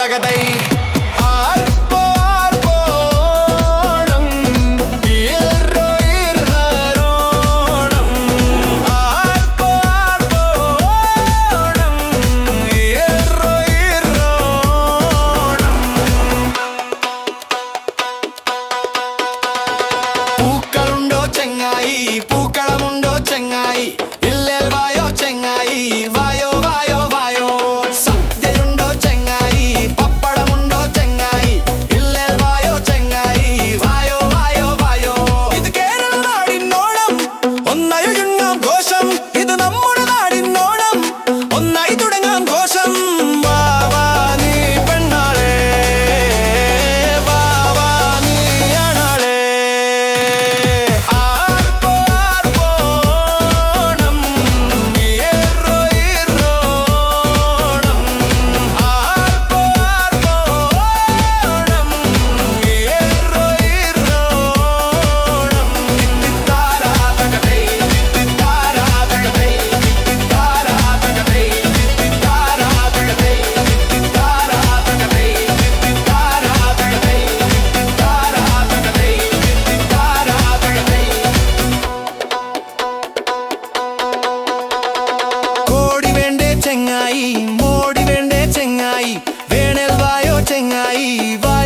தகதை ചെങ്ങായി. മോടി വേണ്ടേ ചെങ്ങായി. വേണൽ വായോ ചെങ്ങായി. വായ